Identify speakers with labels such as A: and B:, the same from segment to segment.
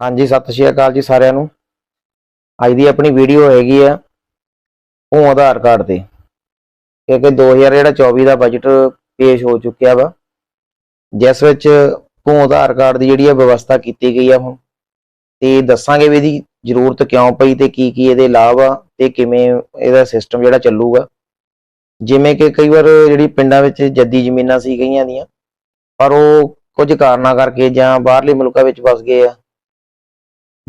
A: ਹਾਂਜੀ, ਸਤਿ ਸ਼੍ਰੀ ਅਕਾਲ ਜੀ ਸਾਰਿਆਂ ਨੂੰ। ਅੱਜ ਦੀ ਆਪਣੀ ਵੀਡੀਓ ਹੈਗੀ ਆ ਉਹ ਆਧਾਰ ਕਾਰਡ ਤੇ। ਕਿਉਂਕਿ 2000 ਜਿਹੜਾ 24 ਦਾ ਬਜਟ ਪੇਸ਼ ਹੋ ਚੁੱਕਿਆ ਵਾ। ਜਿਸ ਵਿੱਚ ਉਹ ਆਧਾਰ ਕਾਰਡ ਦੀ ਜਿਹੜੀ ਆ ਵਿਵਸਥਾ ਕੀਤੀ ਗਈ ਆ ਹੁਣ। ਤੇ ਦੱਸਾਂਗੇ ਵੀ ਇਹਦੀ ਜ਼ਰੂਰਤ ਕਿਉਂ ਪਈ ਤੇ ਕੀ ਕੀ ਇਹਦੇ ਲਾਭ ਆ ਤੇ ਕਿਵੇਂ ਇਹਦਾ ਸਿਸਟਮ ਜਿਹੜਾ ਚੱਲੂਗਾ। ਜਿਵੇਂ ਕਿ ਕਈ ਵਾਰ ਜਿਹੜੀ ਪਿੰਡਾਂ ਵਿੱਚ ਜੱਦੀ ਜ਼ਮੀਨਾਂ ਸੀ ਗਈਆਂ ਦੀਆਂ, ਪਰ ਉਹ ਕੁਝ ਕਾਰਨਾਂ ਕਰਕੇ ਜਾਂ ਬਾਹਰਲੇ ਮੁਲਕਾਂ ਵਿੱਚ ਵਸ ਗਏ ਆ।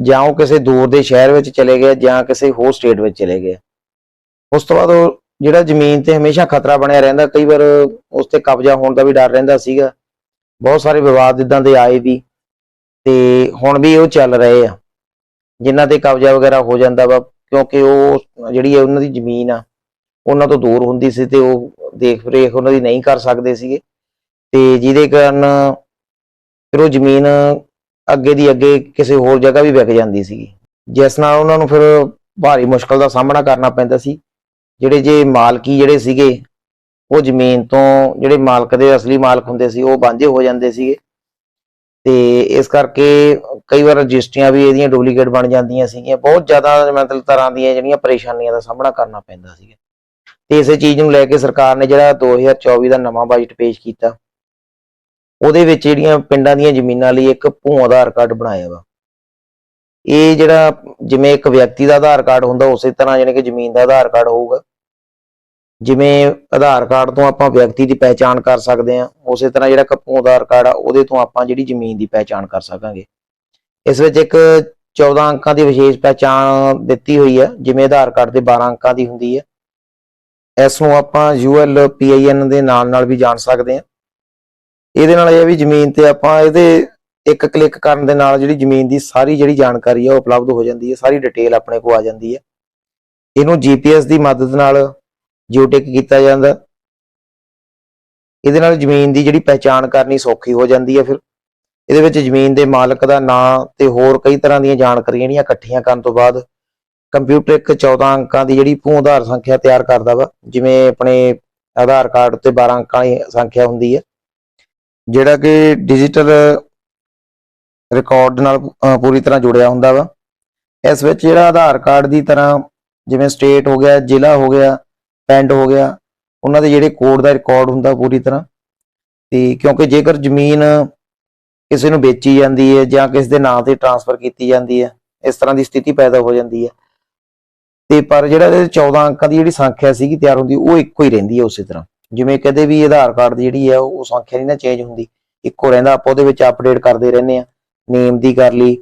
A: ਜਾਂ ਉਹ ਕਿਸੇ ਦੂਰ ਦੇ ਸ਼ਹਿਰ ਵਿੱਚ ਚਲੇ ਗਏ ਜਾਂ ਕਿਸੇ ਹੋਰ ਸਟੇਟ ਵਿੱਚ ਚਲੇ ਗਏ। ਉਸ ਤੋਂ ਬਾਅਦ ਉਹ ਜਿਹੜਾ ਜ਼ਮੀਨ ਤੇ ਹਮੇਸ਼ਾ ਖਤਰਾ ਬਣਿਆ ਰਹਿੰਦਾ, ਕਈ ਵਾਰ ਉਸ ਤੇ ਕਬਜ਼ਾ ਹੋਣ ਦਾ ਵੀ ਡਰ ਰਹਿੰਦਾ ਸੀਗਾ। ਬਹੁਤ ਸਾਰੇ ਵਿਵਾਦ ਇਦਾਂ ਦੇ ਆਏ ਵੀ ਤੇ ਹੁਣ ਵੀ ਉਹ ਚੱਲ ਰਹੇ ਆ। ਜਿਨ੍ਹਾਂ ਤੇ ਕਬਜ਼ਾ ਵਗੈਰਾ ਹੋ ਜਾਂਦਾ ਵਾ, ਕਿਉਂਕਿ ਉਹ ਜਿਹੜੀ ਹੈ ਉਹਨਾਂ ਦੀ ਜ਼ਮੀਨ ਆ, ਉਹਨਾਂ ਤੋਂ ਦੂਰ ਹੁੰਦੀ ਸੀ ਤੇ ਉਹ ਦੇਖ ਰੇਖ ਉਹਨਾਂ ਦੀ ਨਹੀਂ ਕਰ ਸਕਦੇ ਸੀਗੇ। ਤੇ ਜਿਹਦੇ ਕਾਰਨ ਫਿਰ ਉਹ ਜ਼ਮੀਨ ਅੱਗੇ ਦੀ ਅੱਗੇ ਕਿਸੇ ਹੋਰ ਜਗ੍ਹਾ ਵੀ ਵਿਕ ਜਾਂਦੀ ਸੀਗੀ। ਜਿਸ ਨਾਲ ਉਹਨਾਂ ਨੂੰ ਫਿਰ ਭਾਰੀ ਮੁਸ਼ਕਲ ਦਾ ਸਾਹਮਣਾ ਕਰਨਾ ਪੈਂਦਾ ਸੀ। ਜਿਹੜੇ ਜੇ ਮਾਲਕੀ ਜਿਹੜੇ ਸੀਗੇ, ਉਹ ਜ਼ਮੀਨ ਤੋਂ ਜਿਹੜੇ ਮਾਲਕ ਦੇ ਅਸਲੀ ਮਾਲਕ ਹੁੰਦੇ ਸੀ, ਉਹ ਵਾਂਝੇ ਹੋ ਜਾਂਦੇ ਸੀਗੇ। ਤੇ ਇਸ ਕਰਕੇ ਕਈ ਵਾਰ ਰਜਿਸਟਰੀਆਂ ਵੀ ਇਹਦੀਆਂ ਡੁਪਲੀਕੇਟ ਬਣ ਜਾਂਦੀਆਂ ਸੀਗੀਆਂ। ਬਹੁਤ ਜ਼ਿਆਦਾ ਮਤਲਬ ਤਰ੍ਹਾਂ ਦੀਆਂ ਜਿਹੜੀਆਂ ਪਰੇਸ਼ਾਨੀਆਂ ਦਾ ਸਾਹਮਣਾ ਕਰਨਾ ਪੈਂਦਾ ਸੀਗਾ। ਤੇ ਇਸੇ ਚੀਜ਼ ਨੂੰ ਲੈ ਕੇ ਸਰਕਾਰ ਨੇ ਜਿਹੜਾ 2024 ਦਾ ਨਵਾਂ ਬਜਟ ਪੇਸ਼ ਕੀਤਾ ਉਹਦੇ ਵਿੱਚ ਜਿਹੜੀਆਂ ਪਿੰਡਾਂ ਦੀਆਂ ਜ਼ਮੀਨਾਂ ਲਈ ਇੱਕ ਭੂ ਆਧਾਰ ਕਾਰਡ ਬਣਾਇਆ ਵਾ। ਇਹ ਜਿਹੜਾ ਜਿਵੇਂ ਇੱਕ ਵਿਅਕਤੀ ਦਾ ਆਧਾਰ ਕਾਰਡ ਹੁੰਦਾ, ਉਸੇ ਤਰ੍ਹਾਂ ਜਾਣੀ ਕਿ ਜ਼ਮੀਨ ਦਾ ਆਧਾਰ ਕਾਰਡ ਹੋਊਗਾ। ਜਿਵੇਂ ਆਧਾਰ ਕਾਰਡ ਤੋਂ ਆਪਾਂ ਵਿਅਕਤੀ ਦੀ ਪਹਿਚਾਣ ਕਰ ਸਕਦੇ ਹਾਂ, ਉਸੇ ਤਰ੍ਹਾਂ ਜਿਹੜਾ ਕੱਪੂ ਆਧਾਰ ਕਾਰਡ ਆ, ਉਹਦੇ ਤੋਂ ਆਪਾਂ ਜਿਹੜੀ ਜ਼ਮੀਨ ਦੀ ਪਹਿਚਾਣ ਕਰ ਸਕਾਂਗੇ। ਇਸ ਵਿੱਚ ਇੱਕ 14 ਅੰਕਾਂ ਦੀ ਵਿਸ਼ੇਸ਼ ਪਹਿਚਾਣ ਦਿੱਤੀ ਹੋਈ ਹੈ ਜਿਵੇਂ ਆਧਾਰ ਕਾਰਡ ਦੇ 12 ਅੰਕਾਂ ਦੀ ਹੁੰਦੀ ਹੈ ਇਸ ਨੂੰ ਆਪਾਂ UL PIN ਦੇ ਨਾਲ ਨਾਲ ਵੀ ਜਾਣ ਸਕਦੇ ਹਾਂ। ਇਹਦੇ ਨਾਲ ਇਹ ਵੀ ਜ਼ਮੀਨ ਤੇ ਆਪਾਂ ਇਹਦੇ ਇੱਕ ਕਲਿੱਕ ਕਰਨ ਦੇ ਨਾਲ ਜਿਹੜੀ ਜ਼ਮੀਨ ਦੀ ਸਾਰੀ ਜਿਹੜੀ ਜਾਣਕਾਰੀ ਆ ਉਹ ਉਪਲਬਧ ਹੋ ਜਾਂਦੀ ਹੈ, ਸਾਰੀ ਡਿਟੇਲ ਆਪਣੇ ਕੋਲ ਆ ਜਾਂਦੀ ਹੈ। ਇਹਨੂੰ GPS ਦੀ ਮਦਦ ਨਾਲ ਜਿਓਟਿਕ ਕੀਤਾ ਜਾਂਦਾ। ਇਹਦੇ ਨਾਲ ਜ਼ਮੀਨ ਦੀ ਜਿਹੜੀ ਪਹਿਚਾਣ ਕਰਨੀ ਸੌਖੀ ਹੋ ਜਾਂਦੀ ਹੈ ਫਿਰ। ਇਹਦੇ ਵਿੱਚ ਜ਼ਮੀਨ ਦੇ ਮਾਲਕ ਦਾ ਨਾਂ ਤੇ ਹੋਰ ਕਈ ਤਰ੍ਹਾਂ ਦੀਆਂ ਜਾਣਕਾਰੀਆਂ ਜਿਹੜੀਆਂ ਇਕੱਠੀਆਂ ਕਰਨ ਤੋਂ ਬਾਅਦ ਕੰਪਿਊਟਰ ਇੱਕ 14 ਅੰਕਾਂ ਦੀ ਜਿਹੜੀ ਭੂ ਆਧਾਰ ਸੰਖਿਆ ਤਿਆਰ ਕਰਦਾ ਵਾ, ਜਿਵੇਂ ਆਪਣੇ ਆਧਾਰ ਕਾਰਡ ਉੱਤੇ 12 ਅੰਕਾਂ ਦੀ ਸੰਖਿਆ ਹੁੰਦੀ ਹੈ। ਜਿਹੜਾ ਕਿ ਡਿਜੀਟਲ ਰਿਕਾਰਡ ਨਾਲ ਪੂਰੀ ਤਰ੍ਹਾਂ ਜੁੜਿਆ ਹੁੰਦਾ ਵਾ। ਇਸ ਵਿੱਚ ਜਿਹੜਾ ਆਧਾਰ ਕਾਰਡ ਦੀ ਤਰ੍ਹਾਂ ਜਿਵੇਂ ਸਟੇਟ ਹੋ ਗਿਆ, ਜ਼ਿਲ੍ਹਾ ਹੋ ਗਿਆ, ਪਿੰਡ ਹੋ ਗਿਆ, ਉਹਨਾਂ ਦੇ ਜਿਹੜੇ ਕੋਡ ਦਾ ਰਿਕਾਰਡ ਹੁੰਦਾ ਪੂਰੀ ਤਰ੍ਹਾਂ। ਤੇ ਕਿਉਂਕਿ ਜੇਕਰ ਜ਼ਮੀਨ ਕਿਸੇ ਨੂੰ ਵੇਚੀ ਜਾਂਦੀ ਹੈ ਜਾਂ ਕਿਸੇ ਦੇ ਨਾਂ ਤੇ ਟ੍ਰਾਂਸਫਰ ਕੀਤੀ ਜਾਂਦੀ ਹੈ, ਇਸ ਤਰ੍ਹਾਂ ਦੀ ਸਥਿਤੀ ਪੈਦਾ ਹੋ ਜਾਂਦੀ ਹੈ। ਤੇ ਪਰ ਜਿਹੜਾ ਇਹਦੇ 14 ਅੰਕਾਂ ਦੀ ਜਿਹੜੀ ਸੰਖਿਆ ਸੀਗੀ ਤਿਆਰ ਹੁੰਦੀ, ਉਹ ਇੱਕੋ ਹੀ ਰਹਿੰਦੀ ਹੈ ਉਸੇ ਤਰ੍ਹਾਂ। ਜਿਵੇਂ ਕਦੇ ਵੀ ਆਧਾਰ ਕਾਰਡ ਦੀ ਜਿਹੜੀ ਹੈ ਉਹ ਸੰਖਿਆ ਨਹੀਂ ਨਾ ਚੇਂਜ ਹੁੰਦੀ, ਇੱਕੋ ਰਹਿੰਦਾ, ਆਪਾਂ ਉਹਦੇ ਵਿੱਚ ਅਪਡੇਟ ਕਰਦੇ ਰਹਿੰਦੇ ਆ ਨੇਮ ਦੀ ਕਰ ਲਈ,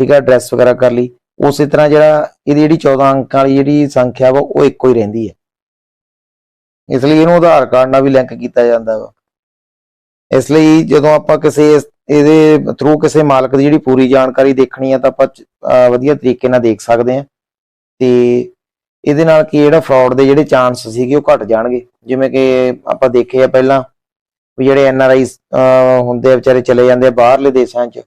A: ਠੀਕ ਹੈ ਐਡਰੈਸ ਵਗੈਰਾ ਕਰ ਲਈ, ਉਸੇ ਤਰ੍ਹਾਂ ਜਿਹੜਾ ਇਹਦੀ ਜਿਹੜੀ 14 ਅੰਕਾਂ ਵਾਲੀ ਜਿਹੜੀ ਸੰਖਿਆ ਵਾ, ਉਹ ਇੱਕੋ ਹੀ ਰਹਿੰਦੀ ਹੈ। ਇਸ ਲਈ ਇਹਨੂੰ ਆਧਾਰ ਕਾਰਡ ਨਾਲ ਵੀ ਲਿੰਕ ਕੀਤਾ ਜਾਂਦਾ ਵਾ। ਇਸ ਲਈ ਜਦੋਂ ਆਪਾਂ ਕਿਸੇ ਇਹਦੇ ਥਰੂ ਕਿਸੇ ਮਾਲਕ ਦੀ ਜਿਹੜੀ ਪੂਰੀ ਜਾਣਕਾਰੀ ਦੇਖਣੀ ਆ, ਤਾਂ ਆਪਾਂ ਵਧੀਆ ਤਰੀਕੇ ਨਾਲ ਦੇਖ ਸਕਦੇ ਹਾਂ। ਤੇ ਇਹਦੇ ਨਾਲ ਕੀ ਜਿਹੜਾ ਫਰਾਡ ਦੇ ਜਿਹੜੇ ਚਾਂਸ ਸੀਗੇ ਉਹ ਘਟ ਜਾਣਗੇ। ਜਿਵੇਂ ਕਿ ਆਪਾਂ ਦੇਖੇ ਆ ਪਹਿਲਾਂ ਵੀ ਜਿਹੜੇ ਐਨ ਆਰ ਆਈ ਹੁੰਦੇ ਆ, ਵਿਚਾਰੇ ਚਲੇ ਜਾਂਦੇ ਆ ਬਾਹਰਲੇ ਦੇਸ਼ਾਂ 'ਚ।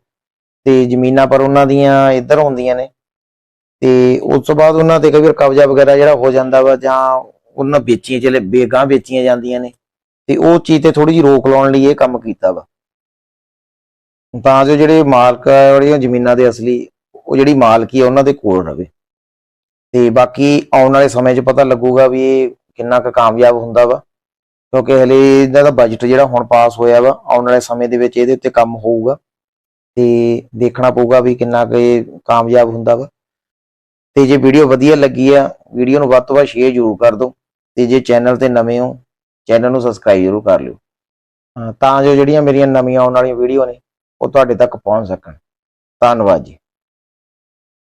A: ਤੇ ਜ਼ਮੀਨਾਂ ਪਰ ਉਹਨਾਂ ਦੀਆਂ ਇੱਧਰ ਹੁੰਦੀਆਂ ਨੇ। ਤੇ ਉਸ ਤੋਂ ਬਾਅਦ ਉਹਨਾਂ ਤੇ ਕਈ ਵਾਰ ਕਬਜ਼ਾ ਵਗੈਰਾ ਜਿਹੜਾ ਹੋ ਜਾਂਦਾ ਵਾ, ਜਾਂ ਉਹਨਾਂ ਵੇਚੀਆਂ ਚਲੇ, ਬੇਗਾਂ ਵੇਚੀਆਂ ਜਾਂਦੀਆਂ ਨੇ। ਤੇ ਉਹ ਚੀਜ਼ ਤੇ ਥੋੜੀ ਜਿਹੀ ਰੋਕ ਲਾਉਣ ਲਈ ਇਹ ਕੰਮ ਕੀਤਾ ਵਾ। ਤਾਂ ਜੋ ਜਿਹੜੇ ਮਾਲਕ ਆ, ਜਿਹੜੀਆਂ ਜ਼ਮੀਨਾਂ ਦੇ ਅਸਲੀ, ਉਹ ਜਿਹੜੀ ਮਾਲਕੀ ਆ, ਉਹਨਾਂ ਦੇ ਕੋਲ ਰਵੇ। ਤੇ ਬਾਕੀ ਆਉਣ ਵਾਲੇ ਸਮੇਂ 'ਚ ਪਤਾ ਲੱਗੂਗਾ ਵੀ ਇਹ ਕਿੰਨਾ ਕੁ ਕਾਮਯਾਬ ਹੁੰਦਾ ਵਾ। ਕਿਉਂਕਿ ਹਲੇ ਇਹਦਾ ਦਾ ਬਜਟ ਜਿਹੜਾ ਹੁਣ ਪਾਸ ਹੋਇਆ ਵਾ, ਆਉਣ ਵਾਲੇ ਸਮੇਂ ਦੇ ਵਿੱਚ ਇਹਦੇ ਉੱਤੇ ਕੰਮ ਹੋਊਗਾ ਤੇ ਦੇਖਣਾ ਪਊਗਾ ਵੀ ਕਿੰਨਾ ਕੁ ਇਹ ਕਾਮਯਾਬ ਹੁੰਦਾ ਵਾ। ਤੇ ਜੇ ਵੀਡੀਓ ਵਧੀਆ ਲੱਗੀ ਆ ਵੀਡੀਓ ਨੂੰ ਵੱਧ ਤੋਂ ਵੱਧ ਸ਼ੇਅਰ ਜ਼ਰੂਰ ਕਰ ਦਿਓ ਤੇ ਜੇ ਚੈਨਲ ਤੇ ਨਵੇਂ ਹੋ ਚੈਨਲ ਨੂੰ ਸਬਸਕ੍ਰਾਈਬ ਜ਼ਰੂਰ ਕਰ ਲਿਓ। ਤਾਂ ਜੋ ਜਿਹੜੀਆਂ ਮੇਰੀਆਂ ਨਵੀਆਂ ਆਉਣ ਵਾਲੀਆਂ ਵੀਡੀਓ ਨੇ, ਉਹ ਤੁਹਾਡੇ ਤੱਕ ਪਹੁੰਚ ਸਕਣ। ਧੰਨਵਾਦ ਜੀ।